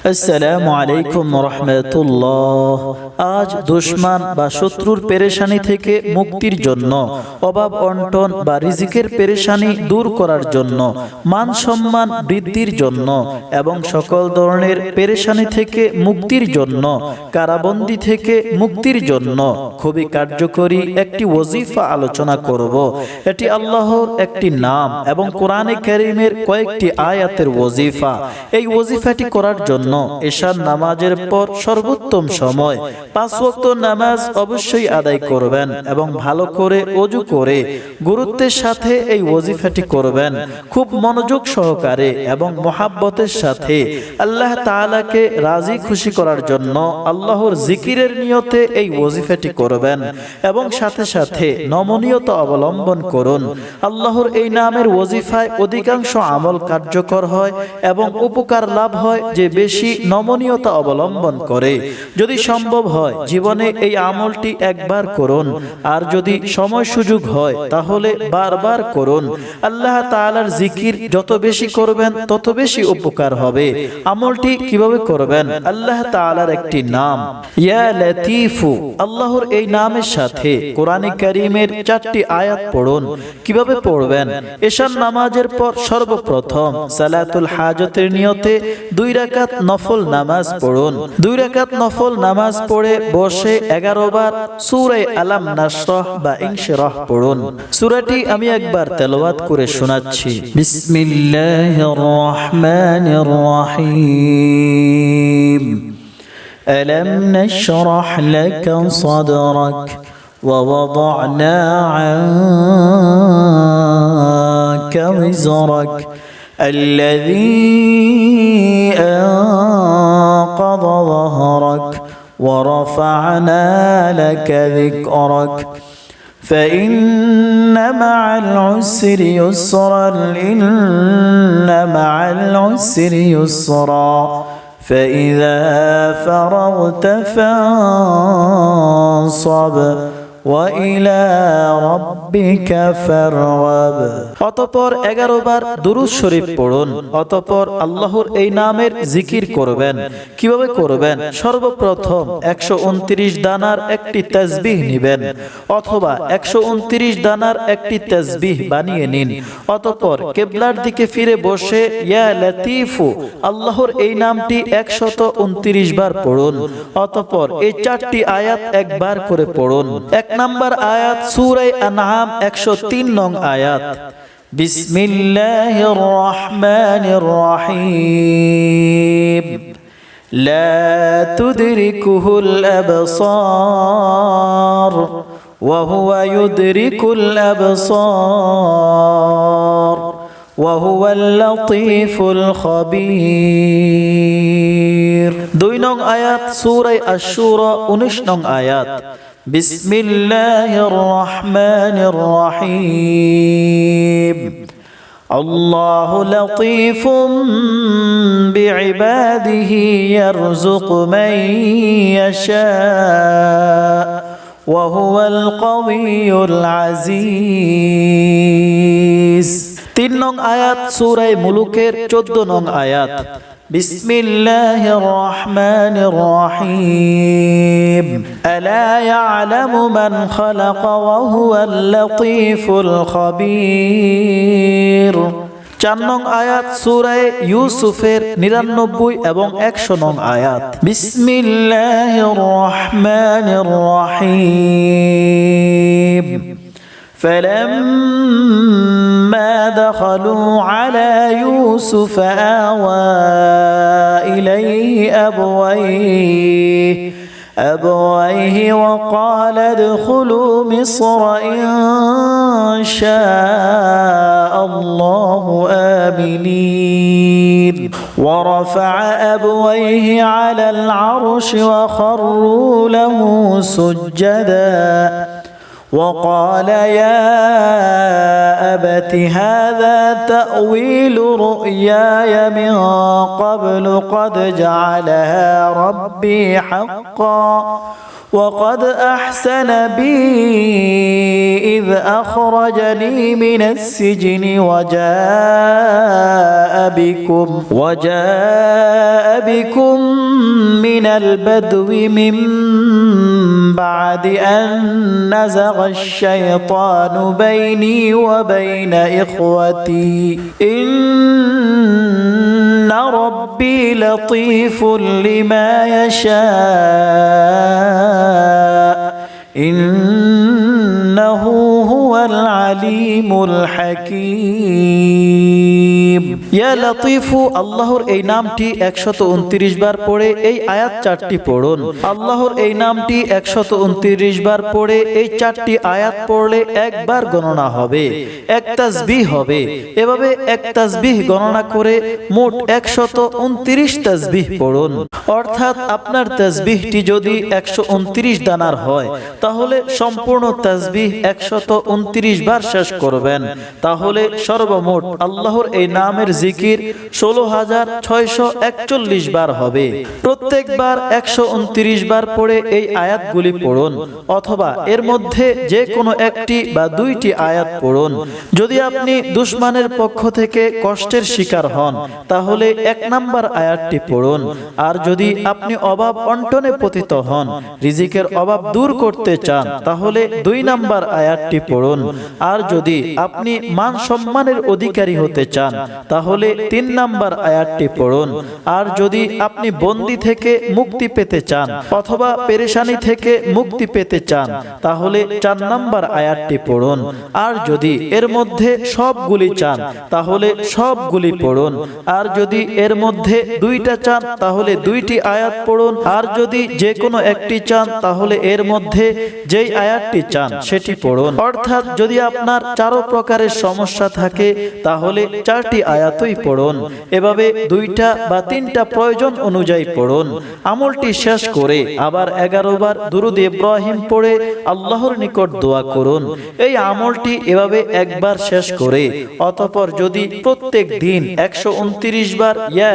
আসসালামু আলাইকুম রহমতুল্লাহ। আজ দুশ্মান বা শত্রুর পেরেশানি থেকে মুক্তির জন্য অভাব অন্টন বা রিজিকের পেরেশানি দূর করার জন্য মান সম্মান বৃদ্ধির জন্য এবং সকল ধরনের পেরেশানি থেকে মুক্তির জন্য কারাবন্দি থেকে মুক্তির জন্য খুবই কার্যকরী একটি ওজিফা আলোচনা করব। এটি আল্লাহর একটি নাম এবং কোরআনে কারিমের কয়েকটি আয়াতের ওজিফা এই ওজিফাটি করার জন্য এশার নামাজের পর সর্বোত্তম সময়। পাঁচ নামাজ অবশ্যই আদায় করবেন এবং ভালো করে অজু করে গুরুত্বের সাথে এই ওজিফাটি করবেন। খুব মনোযোগ সহকারে এবং মহাব্বতের সাথে আল্লাহ তাআলাকে রাজি খুশি করার জন্য আল্লাহর জিকিরের নিয়তে এই ওজিফাটি করবেন এবং সাথে সাথে নমনীয়তা অবলম্বন করুন। আল্লাহর এই নামের ওজিফায় অধিকাংশ আমল কার্যকর হয় এবং উপকার লাভ হয় যে বেশি নমনীয়তা অবলম্বন করে। যদি সম্ভব হয়, জীবনে এই আমলটি একবার করুন। আর যদি সময় সুযোগ হয়, তাহলে বারবার করুন। আল্লাহ তাআলার জিকির যত বেশি করবেন, তত বেশি উপকার হবে। আমলটি কীভাবে করবেন? আল্লাহ তাআলার একটি নাম। লতিফু। আল্লাহর এই নামের সাথে কোরআনে কারীমের চারটি আয়াত পড়ুন। কীভাবে পড়বেন? এশার নামাজের পর সর্বপ্রথম সালাতুল হাজতের নিয়তে দুই রাকাত নফল নামাজ পড়ুন দুই রাকাত নফল নামাজ পড়ে বসে এগারো বার সুরে আলাম নাসরহ বা ইনশিরাহ পড়ুন সূরাটি আমি একবার তেলাওয়াত করে শোনাচ্ছি বিসমিল্লাহির রহমানির রহিম ألم نشرح لك صدرك ووضعنا عنك وزرك الذي أنقض ظهرك ورفعنا لك ذكرك. فإن مع العسر يسرا إن مع العسر يسرا. فإذا فرغت فانصب. وإلى ربك فارغب অতঃপর এগারো বার দুরুদ শরীফ পড়ুন অতঃপর আল্লাহর এই নামের জিকির করবেন কিভাবে করবেন সর্বপ্রথম একশো উনত্রিশ দানার একটি তাজবিহ নিবেন অথবা একশো উনত্রিশ দানার একটি তাজবিহ বানিয়ে নিন অতঃপর কেবলার দিকে ফিরে বসে ইয়া লতিফু আল্লাহর এই নামটি একশত উনত্রিশ বার পড়ুন অতঃপর এই চারটি আয়াত একবার করে পড়ুন এক নাম্বার আয়াত সুরাই আনহাম একশো তিন নং আয়াত بسم الله الرحمن الرحيم لا تدركه الأبصار وهو يدرك الأبصار وهو اللطيف الخبير দুই নং আয়াত সূরা আশ-শূরা 19 নং আয়াত بسم الله الرحمن الرحيم. الله لطيف بعباده يرزق من يشاء وهو القوي العزيز. তিন নং আয়াত সূরায়ে মুলুকের 14 নং আয়াত بسم الله الرحمن الرحيم ألا يعلم من خلق وهو اللطيف الخبير চার নং আয়াত সুরায় ইউসুফের নিরানব্বই এবং একশো নং আয়াত বিসমিল্লাহ রহমান রহিম فلما دخلوا على يوسف آوى إليه أبويه أبويه وقال ادخلوا مصر إن شاء الله آمنين. ورفع أبويه على العرش وخروا له سجداً. وقال يا أبت هذا تأويل رؤياي من قبل قد جعلها ربي حقا وقد أحسن بي إذ أخرجني من السجن وجاء بكم وجاء بكم من البدو من بعد أن نزغ الشيطان بيني وبين إخوتي. إن ربي لطيف لما يشاء. إنه আল্লাহর এই নামটি একশত উনত্রিশ বার পড়ে এই আয়াত চারটি পড়ুন। আল্লাহর এই নামটি একশত উনত্রিশ বার পড়ে এই চারটি আয়াত পড়লে একবার গণনা হবে, এক হবে। এভাবে এক তাজবিহ গণনা করে মোট একশত উনত্রিশ তাজবিহ পড়ুন। অর্থাৎ আপনার তাজবিহটি যদি একশো উনত্রিশ দানার হয়, তাহলে সম্পূর্ণ তাজবিহ একশত উনত্রিশ বার শেষ করবেন। তাহলে সর্বমোট আল্লাহর এই নামের জিকির ষোলো হাজার ছয়শো বার হবে। প্রত্যেকবার একশো উনত্রিশ বার পড়ে এই আয়াতগুলি পড়ুন, অথবা এর মধ্যে যে কোনো একটি বা দুইটি আয়াত পড়ুন। যদি আপনি দুশ্মনের পক্ষ থেকে কষ্টের শিকার হন, তাহলে এক নাম্বার আয়াতটি পড়ুন। আর যদি আপনি অভাব অন্টনে পতিত হন, রিজিকের অভাব দূর করতে চান, তাহলে দুই নাম্বার আয়াতটি পড়ুন। আর যদি আপনি মান সম্মানের অধিকারী হতে চান, তাহলে তিন নাম্বার আয়াতটি পড়ুন। আর যদি আপনি বন্দি থেকে মুক্তি পেতে চান অথবা পেরেশানি থেকে মুক্তি পেতে চান, তাহলে চার নাম্বার আয়াতটি পড়ুন। আর যদি এর মধ্যে সবগুলি চান, তাহলে সবগুলি পড়ুন। আর যদি এর মধ্যে দুইটা চান, তাহলে দুইটি আয়াত পড়ুন। আর যদি যে কোনো একটি চান, তাহলে এর মধ্যে যেই আয়াতটি চান, সেটি পড়ুন। অর্থাৎ যদি আপনার চারো প্রকারের সমস্যা থাকে, তাহলে চারটি আয়াতই পড়ুন। এভাবে দুইটা বা তিনটা প্রয়োজন অনুযায়ী পড়ুন। আমলটি শেষ করে আবার এগারো বার দুরুদ ইব্রাহিম পড়ে আল্লাহর নিকট দোয়া করুন। এই আমলটি এভাবে একবার শেষ করে, অতপর যদি প্রত্যেক দিন একশো উনত্রিশ বার ইয়া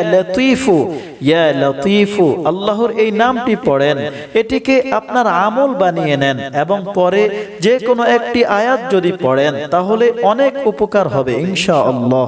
লতিফু আল্লাহর এই নামটি পড়েন। এটিকে আপনার আমল বানিয়ে নেন এবং পরে যে কোনো একটি আয়াত যদি পড়েন তাহলে অনেক উপকার হবে ইনশা আল্লাহ